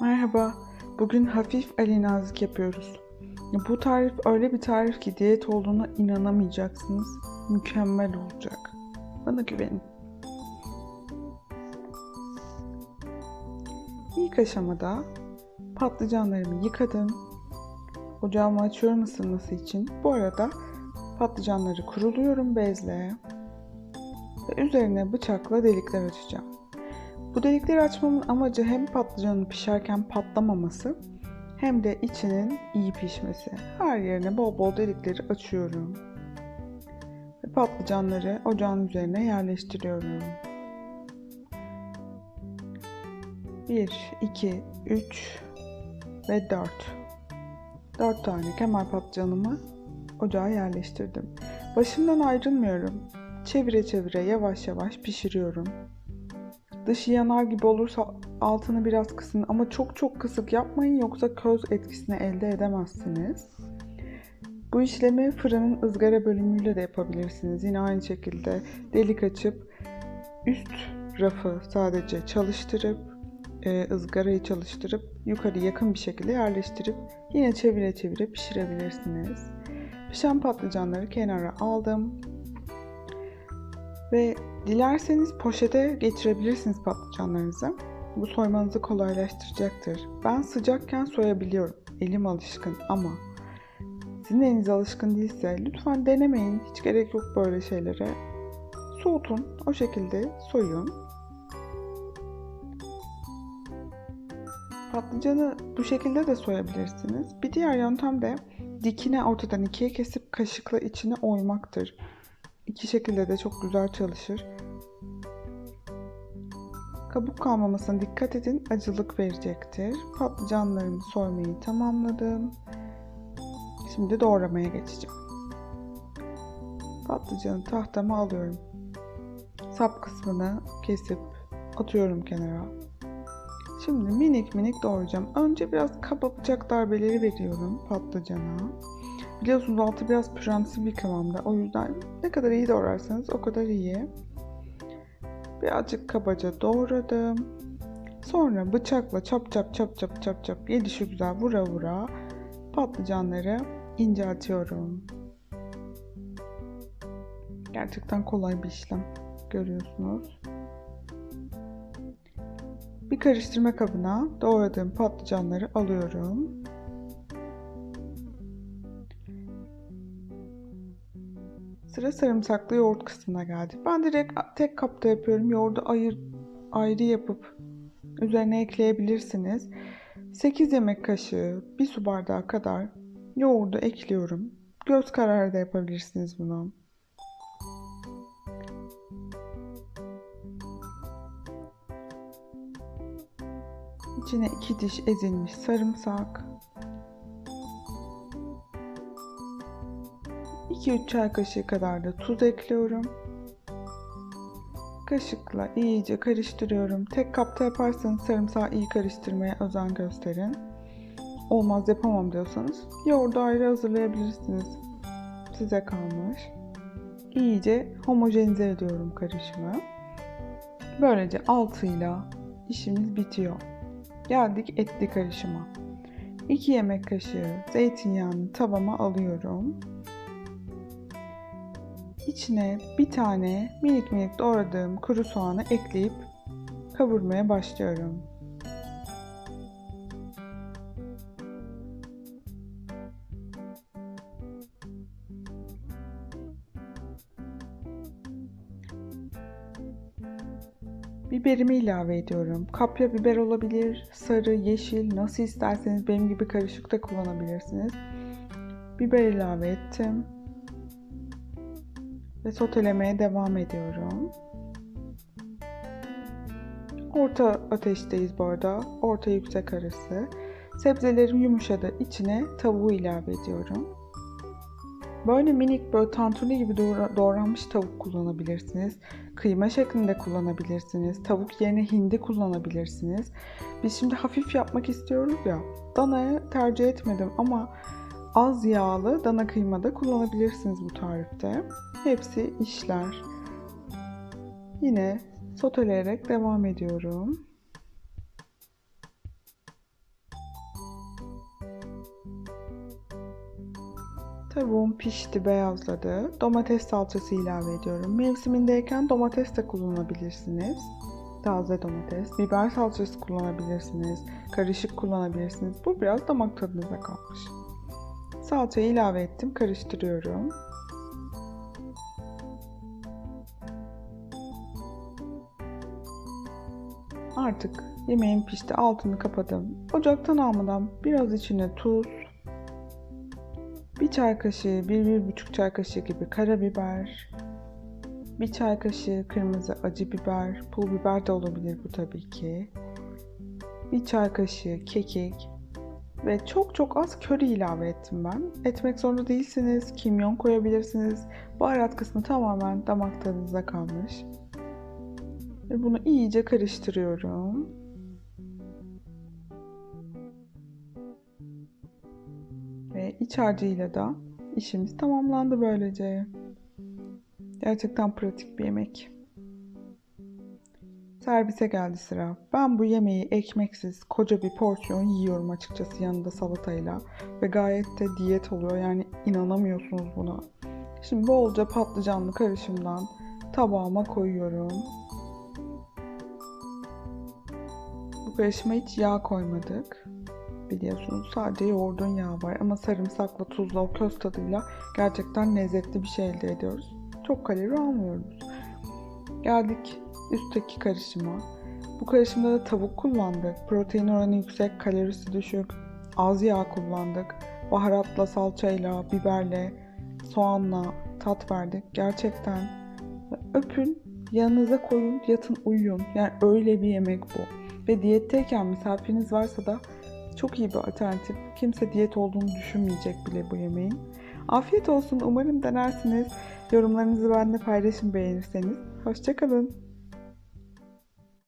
Merhaba. Bugün hafif Ali Nazik yapıyoruz. Ya Bu tarif öyle bir tarif ki diyet olduğuna inanamayacaksınız. Mükemmel olacak. Bana güvenin. İlk aşamada patlıcanlarımı yıkadım. Ocağımı açıyorum ısınması için. Bu arada patlıcanları kuruluyorum bezle. Ve üzerine bıçakla delikler açacağım. Bu delikleri açmamın amacı hem patlıcanın pişerken patlamaması hem de içinin iyi pişmesi. Her yerine bol bol delikleri açıyorum. Ve patlıcanları ocağın üzerine yerleştiriyorum. 1, 2, 3 ve 4. 4 tane kemer patlıcanımı ocağa yerleştirdim. Başından ayrılmıyorum. Çevire çevire yavaş yavaş pişiriyorum. Dışı yanar gibi olursa altını biraz kısın ama çok çok kısık yapmayın yoksa köz etkisini elde edemezsiniz. Bu işlemi fırının ızgara bölümüyle de yapabilirsiniz. Yine aynı şekilde delik açıp üst rafı sadece çalıştırıp e, ızgarayı çalıştırıp yukarı yakın bir şekilde yerleştirip yine çevire çevire pişirebilirsiniz. Pişen patlıcanları kenara aldım. Ve dilerseniz poşete geçirebilirsiniz patlıcanlarınızı. Bu soymanızı kolaylaştıracaktır. Ben sıcakken soyabiliyorum. Elim alışkın ama sizin eliniz alışkın değilse lütfen denemeyin. Hiç gerek yok böyle şeylere. Soğutun. O şekilde soyun. Patlıcanı bu şekilde de soyabilirsiniz. Bir diğer yöntem de dikine ortadan ikiye kesip kaşıkla içine oymaktır. İki şekilde de çok güzel çalışır. Kabuk kalmamasına dikkat edin, acılık verecektir. Patlıcanlarımı soymayı tamamladım. Şimdi doğramaya geçeceğim. Patlıcanı tahtama alıyorum. Sap kısmını kesip atıyorum kenara. Şimdi minik minik doğrayacağım. Önce biraz kaba bıçak darbeleri veriyorum patlıcana. Biliyorsunuz altı biraz püremsi bir kıvamda. O yüzden ne kadar iyi doğrarsanız o kadar iyi. Birazcık kabaca doğradım. Sonra bıçakla çap çap çap çap çap çap gelişi güzel vura vura patlıcanları inceltiyorum. Gerçekten kolay bir işlem. Görüyorsunuz. Bir karıştırma kabına doğradığım patlıcanları alıyorum. Sıra sarımsaklı yoğurt kısmına geldi. Ben direkt tek kapta yapıyorum. Yoğurdu ayır, ayrı yapıp üzerine ekleyebilirsiniz. 8 yemek kaşığı, 1 su bardağı kadar yoğurdu ekliyorum. Göz kararı da yapabilirsiniz bunu. İçine 2 diş ezilmiş sarımsak, 2-3 çay kaşığı kadar da tuz ekliyorum. Kaşıkla iyice karıştırıyorum. Tek kapta yaparsanız sarımsağı iyi karıştırmaya özen gösterin. Olmaz yapamam diyorsanız yoğurdu ayrı hazırlayabilirsiniz. Size kalmış. İyice homojenize ediyorum karışımı. Böylece altıyla işimiz bitiyor. Geldik etli karışıma. 2 yemek kaşığı zeytinyağını tavama alıyorum. İçine bir tane minik minik doğradığım kuru soğanı ekleyip kavurmaya başlıyorum. Biberimi ilave ediyorum. Kapya biber olabilir, sarı, yeşil, nasıl isterseniz benim gibi karışık da kullanabilirsiniz. Biber ilave ettim ve sotelemeye devam ediyorum. Orta ateşteyiz bu arada. Orta yüksek arası. Sebzelerim yumuşadı. İçine tavuğu ilave ediyorum. Böyle minik böyle tantuni gibi doğranmış tavuk kullanabilirsiniz. Kıyma şeklinde kullanabilirsiniz. Tavuk yerine hindi kullanabilirsiniz. Biz şimdi hafif yapmak istiyoruz ya. Danaya tercih etmedim ama Az yağlı dana kıyma da kullanabilirsiniz bu tarifte. Hepsi işler. Yine soteleyerek devam ediyorum. Tavuğum pişti, beyazladı. Domates salçası ilave ediyorum. Mevsimindeyken domates de kullanabilirsiniz. Taze domates, biber salçası kullanabilirsiniz. Karışık kullanabilirsiniz. Bu biraz damak tadınıza kalmış. Salçayı ilave ettim, karıştırıyorum. Artık yemeğim pişti, altını kapadım. Ocaktan almadan biraz içine tuz, bir çay kaşığı, bir, bir buçuk çay kaşığı gibi karabiber, bir çay kaşığı kırmızı acı biber, pul biber de olabilir bu tabii ki. Bir çay kaşığı kekik ve çok çok az köri ilave ettim ben. Etmek zorunda değilsiniz, kimyon koyabilirsiniz. Baharat kısmı tamamen damak tadınıza kalmış. Ve bunu iyice karıştırıyorum. Ve iç harcıyla da işimiz tamamlandı böylece. Gerçekten pratik bir yemek. Servise geldi sıra. Ben bu yemeği ekmeksiz koca bir porsiyon yiyorum açıkçası yanında salatayla. Ve gayet de diyet oluyor yani inanamıyorsunuz buna. Şimdi bolca patlıcanlı karışımdan tabağıma koyuyorum. Bu karışıma hiç yağ koymadık. Biliyorsunuz sadece yoğurdun yağı var ama sarımsakla tuzla o köz tadıyla gerçekten lezzetli bir şey elde ediyoruz. Çok kalori almıyoruz. Geldik üstteki karışıma. Bu karışımda da tavuk kullandık. Protein oranı yüksek, kalorisi düşük. Az yağ kullandık. Baharatla, salçayla, biberle, soğanla tat verdik. Gerçekten öpün, yanınıza koyun, yatın, uyuyun. Yani öyle bir yemek bu. Ve diyetteyken misafiriniz varsa da çok iyi bir alternatif. Kimse diyet olduğunu düşünmeyecek bile bu yemeğin. Afiyet olsun. Umarım denersiniz. Yorumlarınızı benimle paylaşın beğenirseniz. Hoşçakalın.